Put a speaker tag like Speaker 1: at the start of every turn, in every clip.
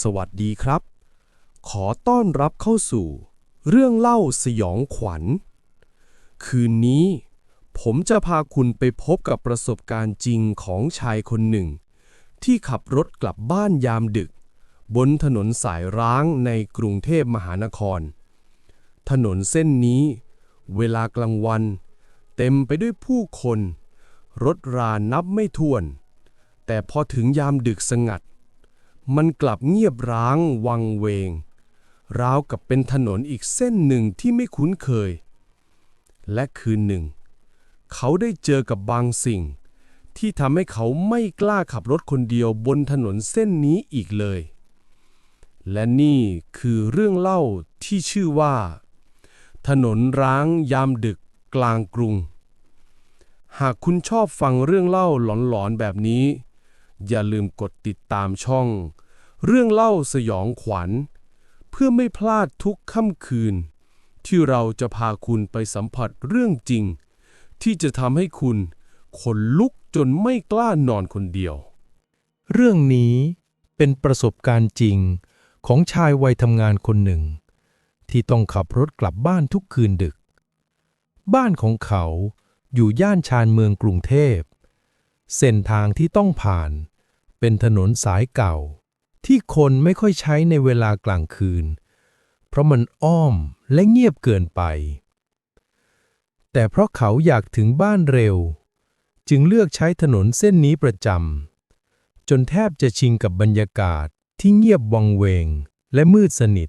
Speaker 1: สวัสดีครับ ขอต้อนรับเข้าสู่ เรื่องเล่าสยองขวัญ คืนนี้ ผมจะพาคุณไปพบกับประสบการณ์จริงของชายคนหนึ่ง ที่ขับรถกลับบ้านยามดึก บนถนนสายร้างในกรุงเทพมหานคร ถนนเส้นนี้ เวลากลางวัน เต็มไปด้วยผู้คน รถรานับไม่ถ้วน แต่พอถึงยามดึกสงัด มันกลับเงียบร้างวังเวง ราวกับเป็นถนนอีกเส้นหนึ่งที่ไม่คุ้นเคย และคืนหนึ่ง เขาได้เจอกับบางสิ่ง ที่ทำให้เขาไม่กล้าขับรถคนเดียวบนถนนเส้นนี้อีกเลย และนี่คือเรื่องเล่าที่ชื่อว่า ถนนร้างยามดึกกลางกรุง หากคุณชอบฟังเรื่องเล่าหลอนๆแบบนี้ อย่าลืมกดติดตามช่อง เรื่องเล่าสยองขวัญ เพื่อไม่พลาดทุกค่ำคืน ที่เราจะพาคุณไปสัมผัสเรื่องจริง ที่จะทำให้คุณขนลุกจนไม่กล้านอนคนเดียว
Speaker 2: เรื่องนี้เป็นประสบการณ์จริงของชายวัยทำงานคนหนึ่ง ที่ต้องขับรถกลับบ้านทุกคืนดึก บ้านของเขาอยู่ย่านชานเมืองกรุงเทพ เส้นทางที่ต้องผ่าน เป็นถนนสายเก่า ที่คนไม่ค่อยใช้ในเวลากลางคืน เพราะมันอ้อมและเงียบเกินไป แต่เพราะเขาอยากถึงบ้านเร็ว จึงเลือกใช้ถนนเส้นนี้ประจำจนแทบจะชิงกับบรรยากาศที่เงียบวังเวงและมืดสนิท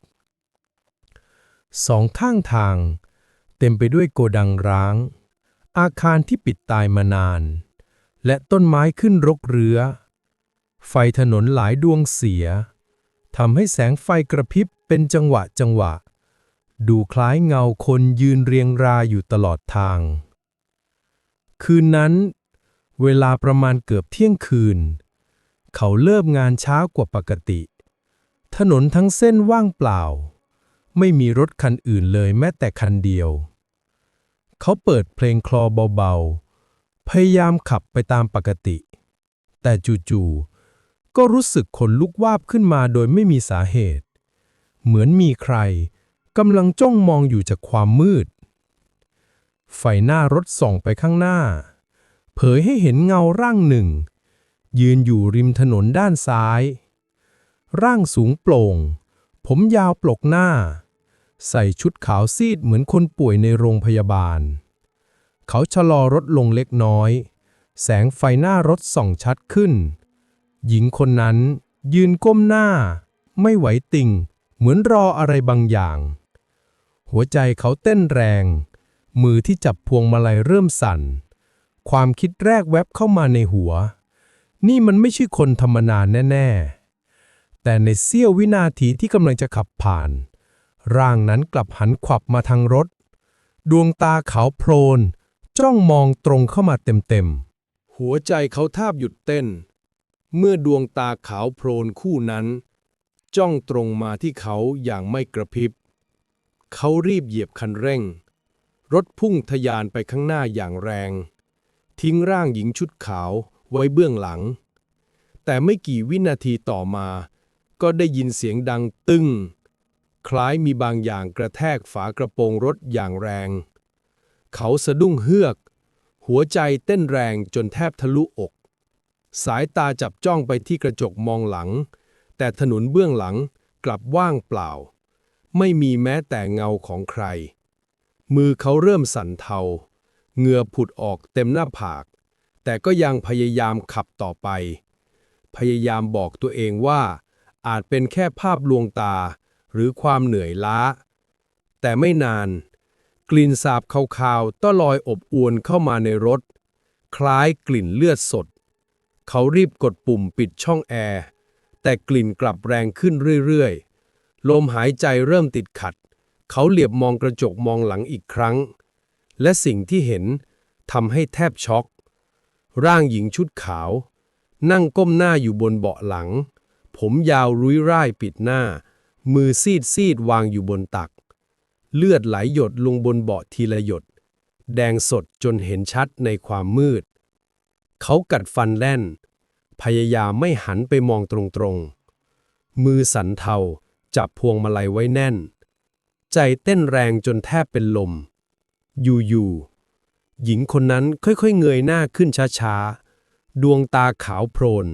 Speaker 2: สองข้างทาง เต็มไปด้วยโกดังร้าง อาคารที่ปิดตายมานาน และต้นไม้ขึ้นรกเรือ ไฟถนนหลายดวงเสียทำให้แสงไฟกระพริบเป็นจังหวะจังหวะ ดูคล้ายเงาคนยืนเรียงรายอยู่ตลอดทาง คืนนั้น เวลาประมาณเกือบเที่ยงคืน เขาเลิกงานช้ากว่าปกติ ถนนทั้งเส้นว่างเปล่า ไม่มีรถคันอื่นเลยแม้แต่คันเดียว เขาเปิดเพลงคลอเบาๆ พยายามขับไปตามปกติ แต่จู่ๆก็รู้สึกขนลุกวาบขึ้นมาโดยไม่มีสาเหตุ เหมือนมีใครกำลังจ้องมองอยู่จากความมืด ไฟหน้ารถส่องไปข้างหน้า เผยให้เห็นเงาร่างหนึ่ง ยืนอยู่ริมถนนด้านซ้าย ร่างสูงโปร่ง ผมยาวปลกหน้า ใส่ชุดขาวซีดเหมือนคนป่วยในโรงพยาบาล เขาชะลอรถลงเล็กน้อย แสงไฟหน้ารถส่องชัดขึ้น หญิงคนนั้นยืนก้มหน้า ไม่ไหวติงเหมือนรออะไรบางอย่าง หัวใจเขาเต้นแรง มือที่จับพวงมาลัยเริ่มสั่น ความคิดแรกแวบเข้ามาในหัว นี่มันไม่ใช่คนธรรมดาแน่ ๆ แต่ในเสี้ยววินาทีที่กำลังจะขับผ่าน ร่างนั้นกลับหันขวับมาทางรถ ดวงตาขาวโพลน จ้องมองตรงเข้ามาเต็มๆ หัวใจเขาแทบหยุดเต้น เมื่อดวงตาขาวโพลนคู่นั้น จ้องตรงมาที่เขาอย่างไม่กระพริบ เขารีบเหยียบคันเร่ง รถพุ่งทะยานไปข้างหน้าอย่างแรง ทิ้งร่างหญิงชุดขาวไว้เบื้องหลัง แต่ไม่กี่วินาทีต่อมา ก็ได้ยินเสียงดังตึ้ง คล้ายมีบางอย่างกระแทกฝากระโปรงรถอย่างแรง เขาสะดุ้งเฮือก หัวใจเต้นแรงจนแทบทะลุอก สายตาจับจ้องไปที่กระจกมองหลัง แต่ถนนเบื้องหลังกลับว่างเปล่า ไม่มีแม้แต่เงาของใคร มือเขาเริ่มสั่นเทาเหงื่อผุดออกเต็มหน้าผาก แต่ก็ยังพยายามขับต่อไป พยายามบอกตัวเองว่าอาจเป็นแค่ภาพลวงตาหรือความเหนื่อยล้า แต่ไม่นาน กลิ่นสาบคาวๆต้อลอยอบอวนเข้ามาในรถ คล้ายกลิ่นเลือดสด เขารีบกดปุ่มปิดช่องแอร์ แต่กลิ่นกลับแรงขึ้นเรื่อยๆ ลมหายใจเริ่มติดขัด เขาเหลียบมองกระจกมองหลังอีกครั้ง และสิ่งที่เห็นทำให้แทบช็อก ร่างหญิงชุดขาว นั่งก้มหน้าอยู่บนเบาะหลัง ผมยาวรุ้ยร่ายปิดหน้า มือซีดซีดวางอยู่บนตัก เลือดไหลหยดลงบนเบาะทีละหยด แดงสดจนเห็นชัดในความมืด เขากัดฟันแล่น พยายามไม่หันไปมองตรงๆ
Speaker 1: มือสันเทาจับพวงมาลัยไว้แน่น ใจเต้นแรงจนแทบเป็นลม อยู่ๆ หญิงคนนั้นค่อยๆ เงยหน้าขึ้นช้าๆ ดวงตาขาวโพลน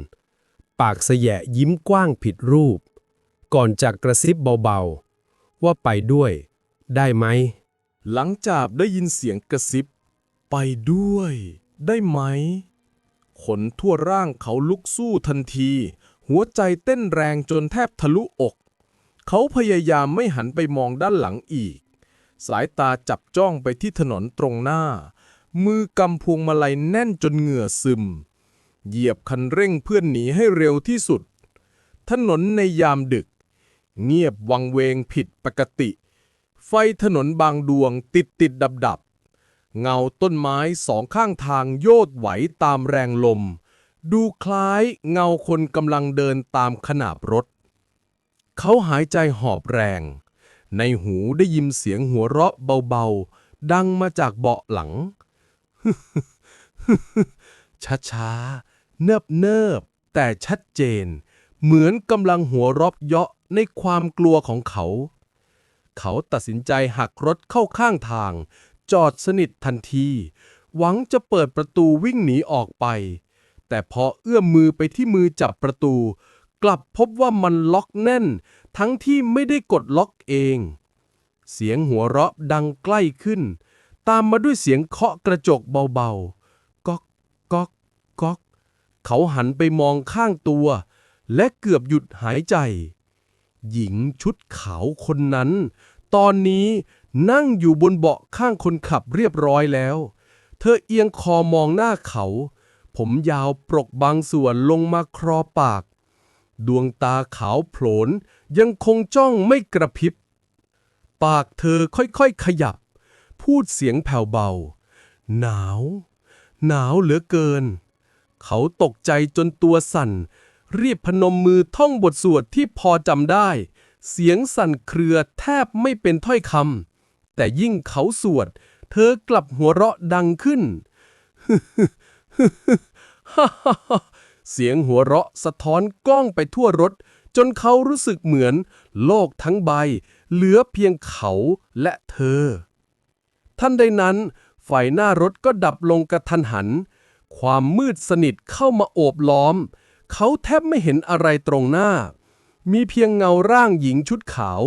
Speaker 1: ปากแสยะยิ้มกว้างผิดรูป ก่อนจากกระซิบเบาๆ ว่าไปด้วย ได้ไหม
Speaker 3: หลังจากได้ยินเสียงกระซิบ ไปด้วย ได้ไหม ขนทั่วร่างเขาลุกสู้ทันที หัวใจเต้นแรงจนแทบทะลุอก เขาพยายามไม่หันไปมองด้านหลังอีก สายตาจับจ้องไปที่ถนนตรงหน้า มือกำพวงมาลัยแน่นจนเหงื่อซึม เหยียบคันเร่งเพื่อนหนีให้เร็วที่สุด ถนนในยามดึก เงียบวังเวงผิดปกติ ไฟถนนบางดวงติดติดดับดับ เงาต้นไม้สองข้างทางโยดไหวตามแรงลม ดูคล้ายเงาคนกำลังเดินตามขนาบรถ เขาหายใจหอบแรง ในหูได้ยินเสียงหัวเราะเบาๆ ดังมาจากเบาะหลัง ช้าๆ เนิบเนิบแต่ชัดเจน เหมือนกำลังหัวเรอบเยาะในความกลัวของเขา เขาตัดสินใจหักรถเข้าข้างทาง จอดสนิททันที หวังจะเปิดประตูวิ่งหนีออกไป แต่พอเอื้อมมือไปที่มือจับประตู กลับพบว่ามันล็อกแน่น ทั้งที่ไม่ได้กดล็อกเอง เสียงหัวเราะดังใกล้ขึ้น ตามมาด้วยเสียงเคาะกระจกเบาๆก๊อกก๊อกก๊อก เขาหันไปมองข้างตัว และเกือบหยุดหายใจ หญิงชุดขาวคนนั้น ตอนนี้นั่งอยู่บนเบาะข้างคนขับเรียบร้อยแล้ว เธอเอียงคอมองหน้าเขา ผมยาวปรกบางส่วนลงมาครอปาก ดวงตาขาวโผลนยังคงจ้องไม่กระพริบ ปากเธอค่อยๆขยับ พูดเสียงแผ่วเบา หนาว หนาวเหลือเกิน เขาตกใจจนตัวสั่น รีบพนมมือท่องบทสวดที่พอจำได้ เสียงสั่นเครือแทบไม่เป็นถ้อยคำแต่ยิ่งเขาสวด เธอกลับหัวเราะดังขึ้นเสียงหัวเราะสะท้อนกล้องไปทั่วรถ จนเขารู้สึกเหมือน โลกทั้งใบ เหลือเพียงเขาและเธอ ท่านใดนั้นไฟหน้ารถก็ดับลงกระทันหัน ความมืดสนิทเข้ามาโอบล้อม เขาแทบไม่เห็นอะไรตรงหน้า มีเพียงเงาร่างหญิงชุดขาว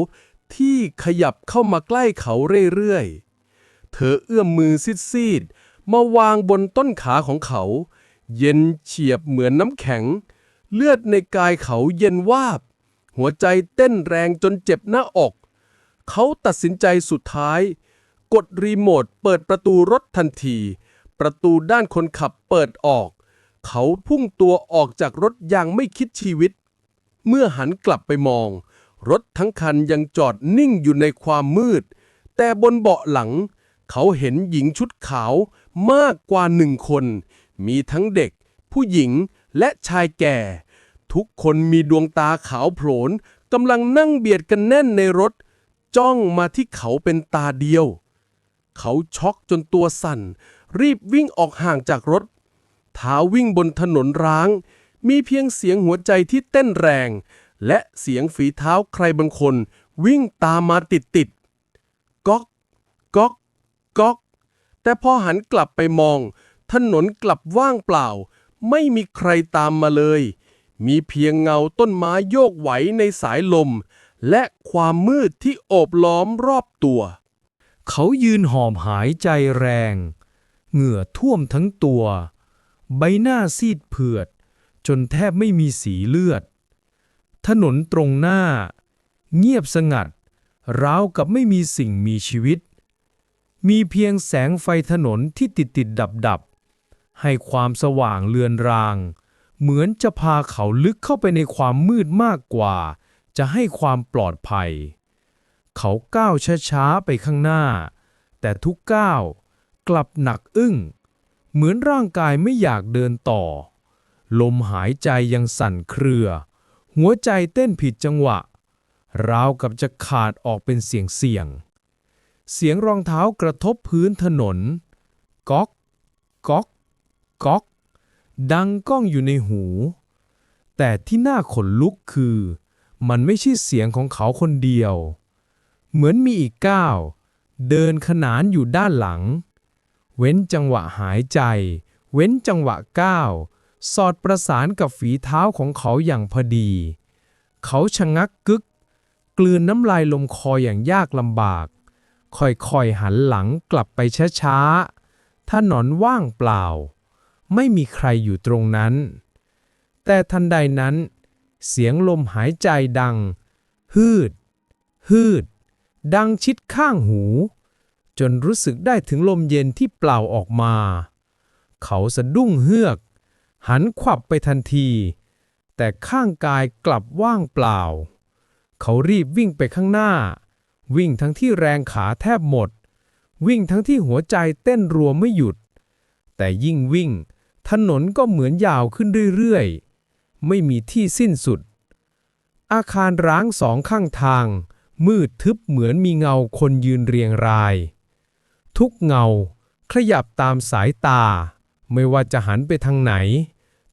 Speaker 3: ที่ขยับเข้ามาใกล้เขาเรื่อยๆ เธอเอื้อมมือซีดๆ มาวางบนต้นขาของเขา เย็นเฉียบเหมือนน้ำแข็ง เลือดในกายเขาเย็นวาบ หัวใจเต้นแรงจนเจ็บหน้าอก เขาตัดสินใจสุดท้าย กดรีโมทเปิดประตูรถทันที ประตูด้านคนขับเปิดออก เขาพุ่งตัวออกจากรถอย่างไม่คิดชีวิต เมื่อหันกลับไปมอง รถทั้งคันยังจอดนิ่งอยู่ในความมืด แต่บนเบาะหลัง เขาเห็นหญิงชุดขาวมากกว่าหนึ่งคน มีทั้งเด็ก ผู้หญิงและชายแก่ ทุกคนมีดวงตาขาวโพลนกำลังนั่งเบียดกันแน่นในรถ จ้องมาที่เขาเป็นตาเดียว เขาช็อกจนตัวสั่น รีบวิ่งออกห่างจากรถ เท้าวิ่งบนถนนร้าง มีเพียงเสียงหัวใจที่เต้นแรง และเสียงฝีเท้าใครบางคน วิ่งตามมาติดติดๆก๊อกก๊อกก๊อก แต่พอหันกลับไปมอง ถนนกลับว่างเปล่า ไม่มีใครตามมาเลย มีเพียงเงาต้นไม้โยกไหวในสายลม และความมืดที่โอบล้อมรอบตัว
Speaker 2: เขายืนหอบหายใจแรง เหงื่อท่วมทั้งตัว ใบหน้าซีดเผือด จนแทบไม่มีสีเลือด ถนนตรงหน้า เงียบสงัด ราวกับไม่มีสิ่งมีชีวิต มีเพียงแสงไฟถนนที่ติดติดดับดับ ให้ความสว่างเลือนราง เหมือนจะพาเขาลึกเข้าไปในความมืดมากกว่า จะให้ความปลอดภัย เขาก้าวช้าๆไปข้างหน้า แต่ทุกก้าวกลับหนักอึ้ง เหมือนร่างกายไม่อยากเดินต่อ ลมหายใจยังสั่นเครือ หัวใจเต้นผิดจังหวะ ราวกับจะขาดออกเป็นเสียงเสียง เสียงรองเท้ากระทบพื้นถนน ก๊อกก๊อกก๊อก ดังก้องอยู่ในหู แต่ที่น่าขนลุกคือ มันไม่ใช่เสียงของเขาคนเดียว เหมือนมีอีกก้าว เดินขนานอยู่ด้านหลัง เว้นจังหวะหายใจ เว้นจังหวะก้าว สอดประสานกับฝีเท้าของเขาอย่างพอดี เขาชะงักกึก กลืนน้ำลายลมคออย่างยากลำบาก ค่อยๆหันหลังกลับไปช้าๆถนนว่างเปล่า ไม่มีใครอยู่ตรงนั้น แต่ทันใดนั้น เสียงลมหายใจดัง ฮืด ฮืด ดังชิดข้างหู จนรู้สึกได้ถึงลมเย็นที่เปล่าออกมา เขาสะดุ้งเฮือก หันขวับไปทันที แต่ข้างกายกลับว่างเปล่า เขารีบวิ่งไปข้างหน้า วิ่งทั้งที่แรงขาแทบหมด วิ่งทั้งที่หัวใจเต้นรัวไม่หยุด แต่ยิ่งวิ่ง ถนนก็เหมือนยาวขึ้นเรื่อยๆ ไม่มีที่สิ้นสุด อาคารร้างสองข้างทาง มืดทึบเหมือนมีเงาคนยืนเรียงราย ทุกเงา ขยับตามสายตา ไม่ว่าจะหันไปทางไหน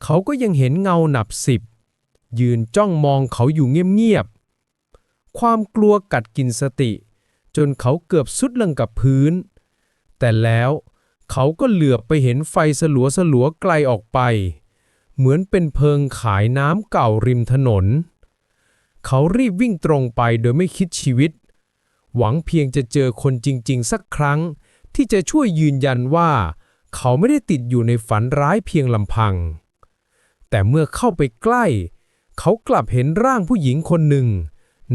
Speaker 2: เขาก็ยังเห็นเงาหนับสิบ ยืนจ้องมองเขาอยู่เงียบๆ ความกลัวกัดกินสติ จนเขาเกือบสุดลงกับพื้น แต่แล้วเขาก็เหลือบไปเห็นไฟสลัวสลัวๆไกลออกไป เหมือนเป็นเพิงขายน้ำเก่าริมถนน เขารีบวิ่งตรงไปโดยไม่คิดชีวิต หวังเพียงจะเจอคนจริง ๆ สักครั้ง ที่จะช่วยยืนยันว่า เขาไม่ได้ติดอยู่ในฝันร้ายเพียงลำพัง แต่เมื่อเข้าไปใกล้ เขากลับเห็นร่างผู้หญิงคนหนึ่ง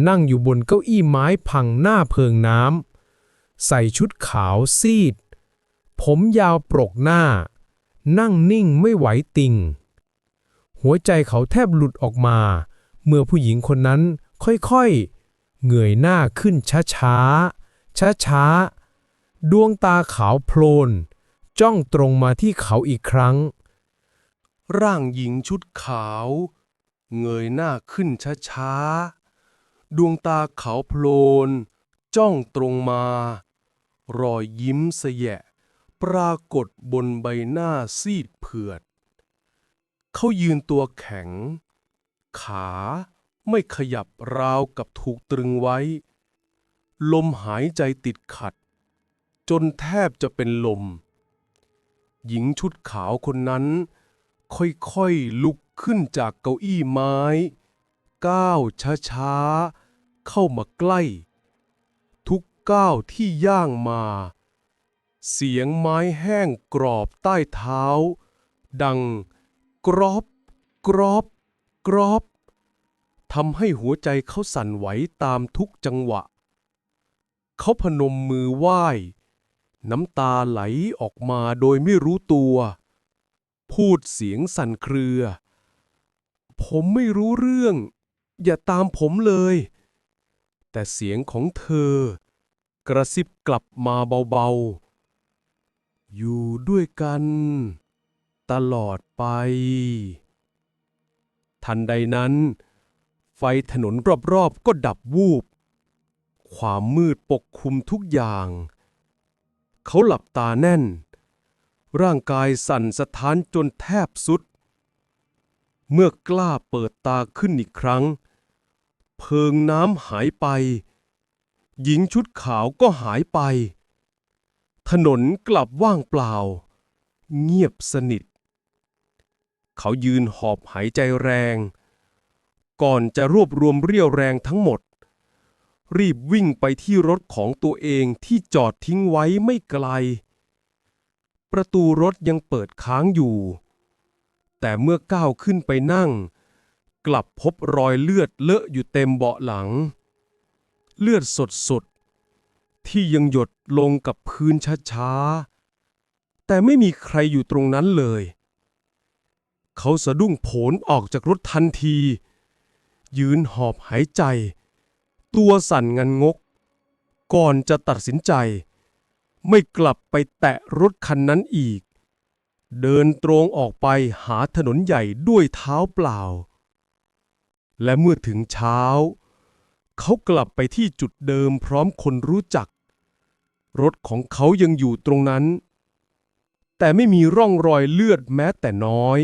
Speaker 2: นั่งอยู่บนเก้าอี้ไม้พังหน้าเพิงน้ำใส่ชุดขาวซีด ผมยาวปรกหน้า นั่งนิ่งไม่ไหวติง หัวใจเขาแทบหลุดออกมา เมื่อผู้หญิงคนนั้นค่อยๆเงยหน้าขึ้นช้าๆช้าๆ ดวงตาขาวโพลน จ้องตรงมาที่เขาอีกครั้ง
Speaker 3: ร่างหญิงชุดขาว เงยหน้าขึ้นช้าๆ ดวงตาขาวโพลน จ้องตรงมา รอยยิ้มเสยะ ปรากฏบนใบหน้าซีดเผือด เขายืนตัวแข็ง ขาไม่ขยับราวกับถูกตรึงไว้ ลมหายใจติดขัด จนแทบจะเป็นลม หญิงชุดขาวคนนั้น ค่อยๆลุกขึ้นจากเก้าอี้ไม้ ก้าวช้าๆ เข้ามาใกล้ ทุกก้าวที่ย่างมา เสียงไม้แห้งกรอบใต้เท้า ดังกรอบกรอบกรอบทำให้หัวใจเขาสั่นไหวตามทุกจังหวะ เขาพนมมือไหว้ น้ำตาไหลออกมาโดยไม่รู้ตัว พูดเสียงสั่นเครือ ผมไม่รู้เรื่อง อย่าตามผมเลย แต่เสียงของเธอ กระซิบกลับมาเบาๆ อยู่ด้วยกัน ตลอดไป ทันใดนั้น ไฟถนนรอบๆก็ดับวูบ ความมืดปกคลุมทุกอย่าง เขาหลับตาแน่น ร่างกายสั่นสะท้านจนแทบสุด เมื่อกล้าเปิดตาขึ้นอีกครั้ง เพิงน้ำหายไป หญิงชุดขาวก็หายไป ถนนกลับว่างเปล่า เงียบสนิท เขายืนหอบหายใจแรง ก่อนจะรวบรวมเรี่ยวแรงทั้งหมด รีบวิ่งไปที่รถของตัวเองที่จอดทิ้งไว้ไม่ไกล ประตูรถยังเปิดค้างอยู่ แต่เมื่อก้าวขึ้นไปนั่ง กลับพบรอยเลือดเลอะอยู่เต็มเบาะหลัง เลือดสดๆที่ยังหยดลงกับพื้นช้าๆ แต่ไม่มีใครอยู่ตรงนั้นเลย เขาสะดุ้งโผนออกจากรถทันที ยืนหอบหายใจ ตัวสั่นงันงก ก่อนจะตัดสินใจ ไม่กลับไปแตะรถคันนั้นอีก เดินตรงออกไปหาถนนใหญ่ด้วยเท้าเปล่า และเมื่อถึงเช้า เขากลับไปที่จุดเดิมพร้อมคนรู้จัก รถของเขายังอยู่ตรงนั้น แต่ไม่มีร่องรอยเลือดแม้แต่น้อย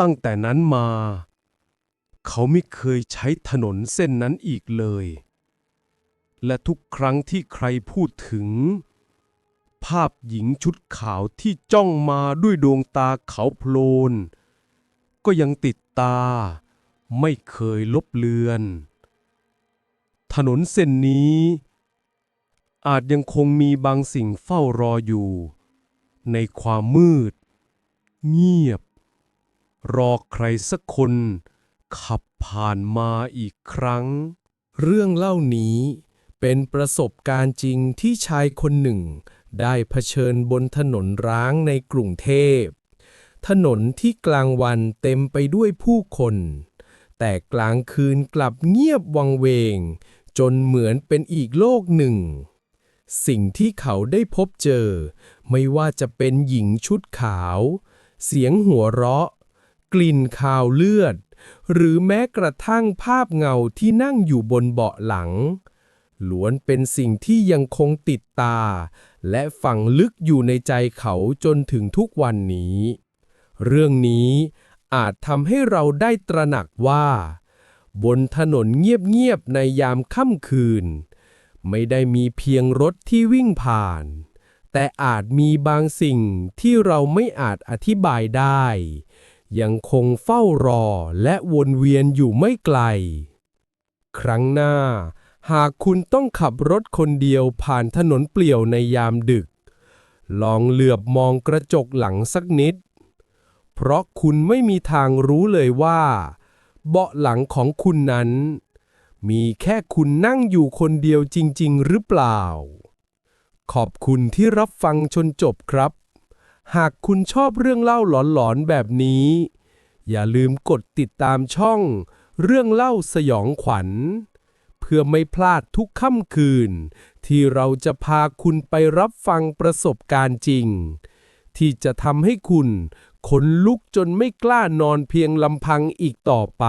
Speaker 3: ตั้งแต่นั้นมา
Speaker 1: เขาไม่เคยใช้ถนนเส้นนั้นอีกเลย และทุกครั้งที่ใครพูดถึง ภาพหญิงชุดขาวที่จ้องมาด้วยดวงตาเขาโพลน ก็ยังติดตา ไม่เคยลบเลือน ถนนเส้นนี้ อาจยังคงมีบางสิ่งเฝ้ารออยู่ ในความมืด เงียบ รอใครสักคน ขับผ่านมาอีกครั้ง เรื่องเล่านี้เป็นประสบการณ์จริงที่ชายคนหนึ่ง ได้เผชิญบนถนนร้างในกรุงเทพ ถนนที่กลางวันเต็มไปด้วยผู้คน แต่กลางคืนกลับเงียบวังเวง จนเหมือนเป็นอีกโลกหนึ่ง สิ่งที่เขาได้พบเจอ ไม่ว่าจะเป็นหญิงชุดขาว เสียงหัวเราะ กลิ่นคาวเลือด หรือแม้กระทั่งภาพเงาที่นั่งอยู่บนเบาะหลัง ล้วนเป็นสิ่งที่ยังคงติดตา และฝังลึกอยู่ในใจเขาจนถึงทุกวันนี้ เรื่องนี้อาจทำให้เราได้ตระหนักว่า บนถนนเงียบ ๆ ในยามค่ำคืน ไม่ได้มีเพียงรถที่วิ่งผ่าน แต่อาจมีบางสิ่งที่เราไม่อาจอธิบายได้ ยังคงเฝ้ารอและวนเวียนอยู่ไม่ไกล ครั้งหน้า หากคุณต้องขับรถคนเดียวผ่านถนนเปลี่ยวในยามดึก ลองเหลือบมองกระจกหลังสักนิด เพราะคุณไม่มีทางรู้เลยว่า เบาะหลังของคุณนั้น มีแค่คุณนั่งอยู่คนเดียวจริง ๆ หรือเปล่า ขอบคุณที่รับฟังจนจบครับ หากคุณชอบเรื่องเล่าหลอนๆแบบนี้ อย่าลืมกดติดตามช่อง เรื่องเล่าสยองขวัญ เพื่อไม่พลาดทุกค่ำคืน ที่เราจะพาคุณไปรับฟังประสบการณ์จริง ที่จะทำให้คุณขนลุกจนไม่กล้านอนเพียงลำพังอีกต่อไป